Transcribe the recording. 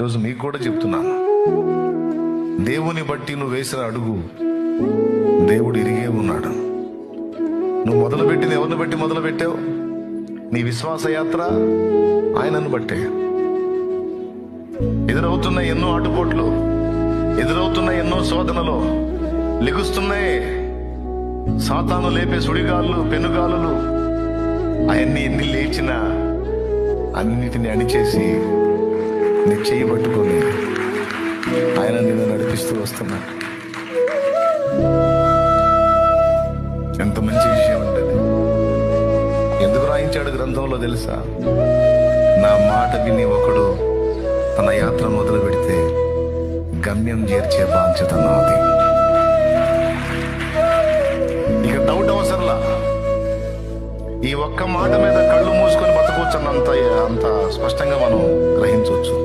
ఈరోజు మీకు కూడా చెప్తున్నాను. దేవుని బట్టి నువ్వు వేసిన అడుగు దేవుడు ఇరిగే ఉన్నాడు. నువ్వు మొదలుపెట్టింది ఎవరిని బట్టి మొదలు పెట్టావు నీ విశ్వాస యాత్ర ఆయనను బట్టే. ఎదురవుతున్న ఎన్నో ఆటుపోట్లు ఎదురవుతున్న ఎన్నో శోధనలు లిగుస్తున్నాయి సాతాను లేపే సుడిగాళ్ళు పెనుగాలులు అవన్నీ ఎన్ని లేచినా అన్నిటిని అణిచేసి నీ పట్టుకొని ఆయన నిన్ను నడిపిస్తూ వస్తున్నాడు ఎంత మంచి విషయం ఉంటుంది ఎందుకు రాయించాడు గ్రంథంలో తెలుసా? నా మాట విని ఒకడు తన యాత్ర మొదలు పెడితే గమ్యం చేర్చే బాధ్యత నాది. ఇక డౌట్ అవసరంలా? ఈ ఒక్క మాట మీద కళ్ళు మూసుకొని బతకొచ్చన్నంత అంత స్పష్టంగా మనం గ్రహించవచ్చు.